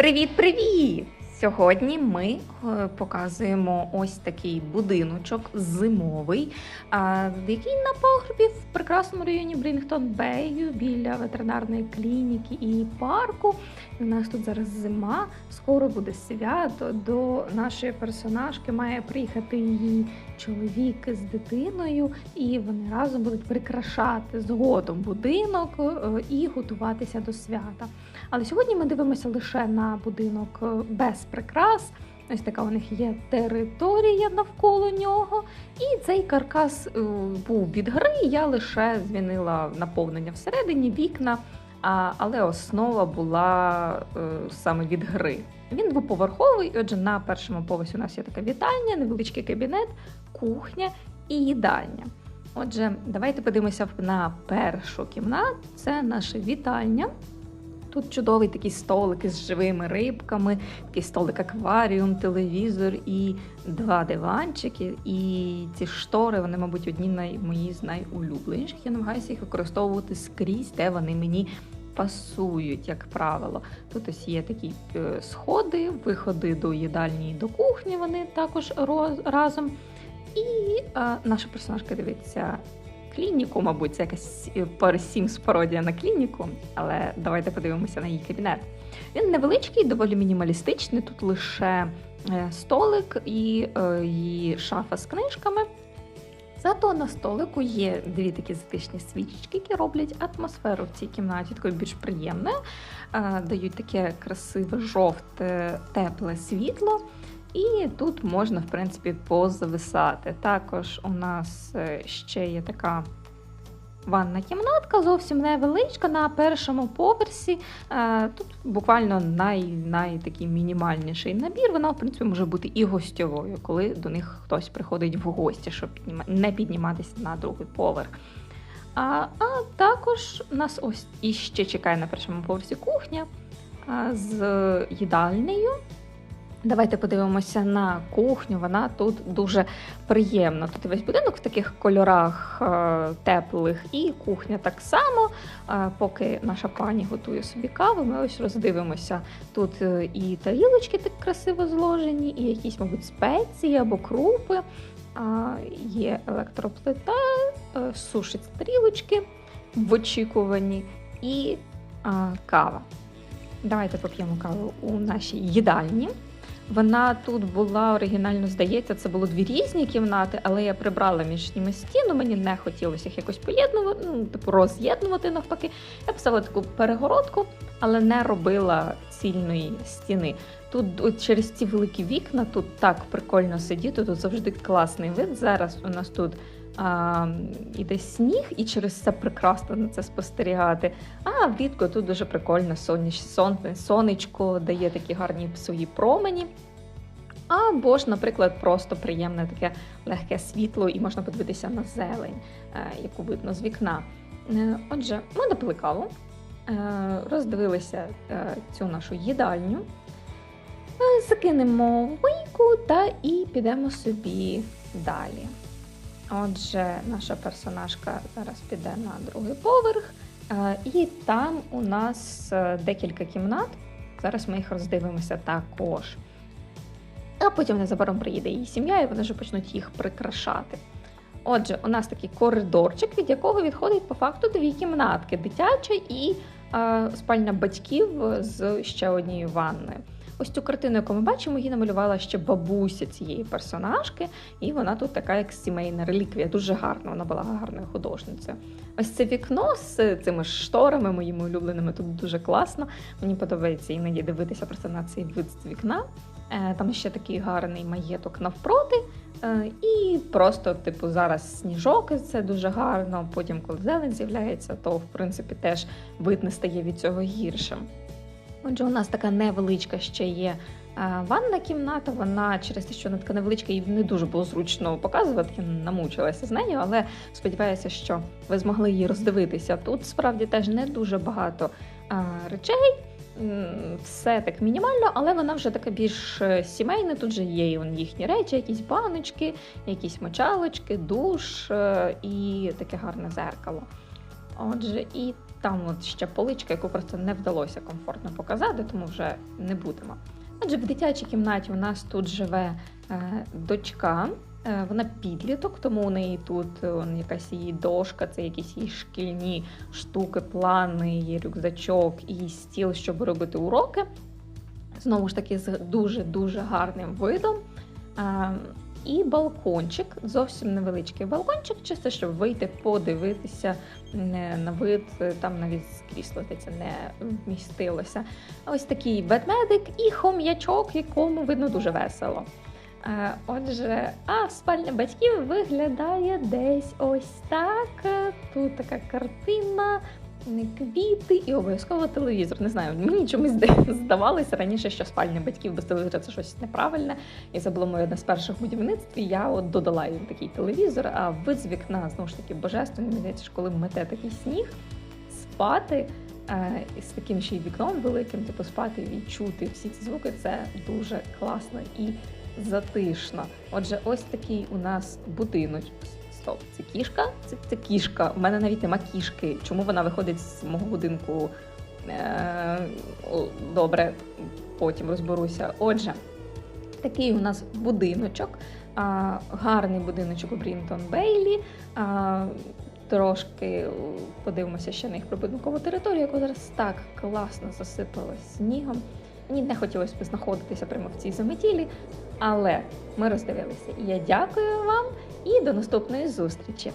Привіт-привіт! Сьогодні ми е, показуємо ось такий будиночок зимовий, який на пагорбі в прекрасному районі Брінгтон Бею біля ветеринарної клініки і парку. У нас тут зараз зима, скоро буде свято. До нашої персонажки має приїхати її чоловік з дитиною, і вони разом будуть прикрашати згодом будинок е, і готуватися до свята. Але сьогодні ми дивимося лише на будинок е, без прикрас. Ось така у них є територія навколо нього. І цей каркас е, був від гри. Я лише змінила наповнення всередині, вікна, але основа була е, саме від гри. Він двоповерховий, отже, на першому поверсі у нас є така вітальня, невеличкий кабінет, кухня і їдальня. Отже, давайте подивимося на першу кімнату. Це наша вітальня. Тут чудовий такий столик із живими рибками, такий столик акваріум, телевізор і два диванчики. І ці штори, вони, мабуть, одні най... мої з найулюбленіших. Я намагаюся їх використовувати скрізь, де вони мені пасують, як правило. Тут ось є такі е, сходи, виходи до їдальні і до кухні, вони також роз... разом. І е, наша персонажка дивиться клініку, мабуть, це якась Sims пародія на клініку, але давайте подивимося на її кабінет. Він невеличкий, доволі мінімалістичний. Тут лише е, столик і е, її шафа з книжками. Зато на столику є дві такі затишні свічки, які роблять атмосферу в цій кімнаті такою більш приємною, е, дають таке красиве, жовте, тепле світло. І тут можна, в принципі, позависати. Також у нас е, ще є така ванна кімнатка, зовсім невеличка на першому поверсі. Е, тут буквально най, най такий мінімальніший набір. Вона, в принципі, може бути і гостьовою, коли до них хтось приходить в гості, щоб не підніматися на другий поверх. А а також нас ось іще чекає на першому поверсі кухня з їдальнею. Давайте подивимося на кухню. Вона тут дуже приємна. Тут весь будинок в таких кольорах е, теплих, і кухня так само. Е, поки наша пані готує собі каву, ми ось роздивимося. Тут е, і тарілочки так красиво зложені, і якісь, мабуть, спеції або крупи. Є електроплита, сушить стрілочки в очікуванні і кава. Давайте поп'ємо каву у нашій їдальні. Вона тут була оригінально, здається, це було дві різні кімнати, але я прибрала між ними стіну. Мені не хотілося їх якось поєднувати, ну типу роз'єднувати навпаки. Я писала таку перегородку, але не робила цільної стіни. Тут от через ці великі вікна тут так прикольно сидіти. Тут завжди класний вид. Зараз у нас тут іде сніг, і через це прекрасно на це спостерігати. А влітку тут дуже прикольно соняч, сон, сонечко дає такі гарні свої промені. Або ж, наприклад, просто приємне таке легке світло, і можна подивитися на зелень, е, яку видно з вікна. Е, отже, ми допили каву, е, роздивилися цю нашу їдальню, закинемо вийку та і підемо собі далі. Отже, наша персонажка зараз піде на другий поверх, і там у нас декілька кімнат. Зараз ми їх роздивимося також. А потім незабаром приїде її сім'я, і вони вже почнуть їх прикрашати. Отже, у нас такий коридорчик, від якого відходить по факту дві кімнатки: дитяча і е, спальня батьків з ще однією ванною. Ось цю картину, яку ми бачимо, її намалювала ще бабуся цієї персонажки, і вона тут така, як сімейна реліквія, дуже гарна. Вона була гарною художницею. Ось це вікно з цими шторами, моїми улюбленими, тут дуже класно. Мені подобається іноді дивитися просто на цей вид з вікна. Е, там ще такий гарний маєток навпроти. Е, і просто, типу, зараз сніжок, це дуже гарно. Потім, коли зелень з'являється, то в принципі теж вид не стає від цього гіршим. Отже, у нас така невеличка ще є е, ванна кімната. Вона через те, що вона така невеличка і не дуже було зручно показувати. Я намучилася з нею, але сподіваюся, що ви змогли її роздивитися. Тут справді теж не дуже багато речей все так мінімально, але вона вже така більш е, сімейна. Тут же є їхні речі, якісь баночки, якісь мочалочки, душ е, і таке гарне зеркало. Отже, і там от ще поличка, яку просто не вдалося комфортно показати, тому вже не будемо. Отже, в дитячій кімнаті у нас тут живе е, дочка. Е, Вона підліток, тому у неї тут е, якась її дошка, це якісь її шкільні штуки, плани, її рюкзачок і стіл, щоб робити уроки. Знову ж таки, з дуже-дуже гарним видом. І балкончик, зовсім невеличкий балкончик, чисто щоб вийти, подивитися е, на вид, е, там навіть з крісла це не вмістилося. Ось такий ведмедик і хом'ячок, якому видно дуже весело. Е, Отже, а спальня батьків виглядає десь ось так. Тут така картина, м, квіти і обов'язково телевізор. Не знаю, мені чомусь здавалося раніше, що спальня батьків без телевізора це щось неправильне. І це було моє одне з перших будівництв. І я от додала їм такий телевізор. А вид з вікна знову ж таки божественний. Мені здається, коли мете такий сніг, спати. е, З таким ще й вікном великим, типу спати і відчути всі ці звуки, це дуже класно і затишно. Отже, ось такий у нас будинок. Стоп, це кішка? Це, це кішка. У мене навіть нема кішки. Чому вона виходить з мого будинку? Е, добре, потім розберуся. Отже, такий у нас будиночок. Гарний будиночок у Брінтон Бейлі. Трошки подивимося ще на їх прибудинкову територію, яку зараз так класно засипало снігом. Мені не хотілося б знаходитися прямо в цій заметілі, але ми роздивилися. Я дякую вам і до наступної зустрічі.